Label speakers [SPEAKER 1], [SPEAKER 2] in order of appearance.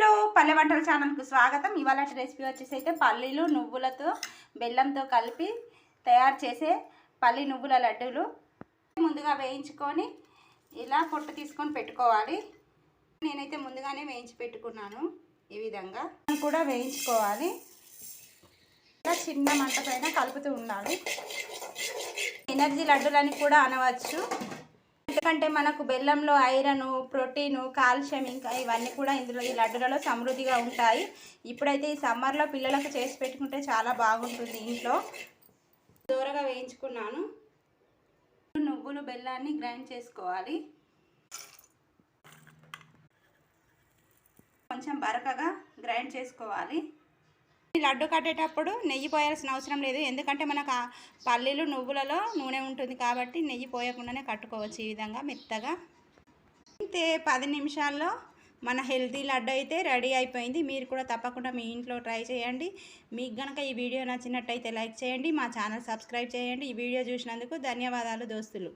[SPEAKER 1] Hello పల్లె వంటల ఛానల్కు స్వాగతం. ఇవాళ రెసిపీ వచ్చేసి అయితే పల్లీలు నువ్వులతో బెల్లంతో కలిపి తయారు చేసే పల్లి నువ్వుల లడ్డూలు. ముందుగా వేయించుకొని ఇలా పొట్టు తీసుకొని పెట్టుకోవాలి. నేనైతే ముందుగానే వేయించి పెట్టుకున్నాను ఈ విధంగా. కూడా వేయించుకోవాలి. ఇలా చిన్న మంట పైన కలుపుతూ ఉండాలి. ఎనర్జీ లడ్డూలని కూడా అనవచ్చు. ఎందుకంటే మనకు బెల్లంలో ఐరన్ ప్రోటీన్ కాల్షియం ఇంకా ఇవన్నీ కూడా ఇందులో ఈ లడ్డులలో సమృద్ధిగా ఉంటాయి. ఇప్పుడైతే ఈ సమ్మర్లో పిల్లలకు చేసి పెట్టుకుంటే చాలా బాగుంటుంది ఇంట్లో. దూరగా వేయించుకున్నాను. నువ్వులు బెల్లాన్ని గ్రైండ్ చేసుకోవాలి. కొంచెం బరకగా గ్రైండ్ చేసుకోవాలి. లడ్డు కట్టేటప్పుడు నెయ్యి పోయాల్సిన అవసరం లేదు. ఎందుకంటే మనకు పల్లీలు నువ్వులలో నూనె ఉంటుంది కాబట్టి నెయ్యి పోయకుండానే కట్టుకోవచ్చు ఈ విధంగా మెత్తగా. అంతే పది నిమిషాల్లో మన హెల్తీ లడ్డు అయితే రెడీ అయిపోయింది. మీరు కూడా తప్పకుండా మీ ఇంట్లో ట్రై చేయండి. మీకు కనుక ఈ వీడియో నచ్చినట్టయితే లైక్ చేయండి. మా ఛానల్ సబ్స్క్రైబ్ చేయండి. ఈ వీడియో చూసినందుకు ధన్యవాదాలు దోస్తులు.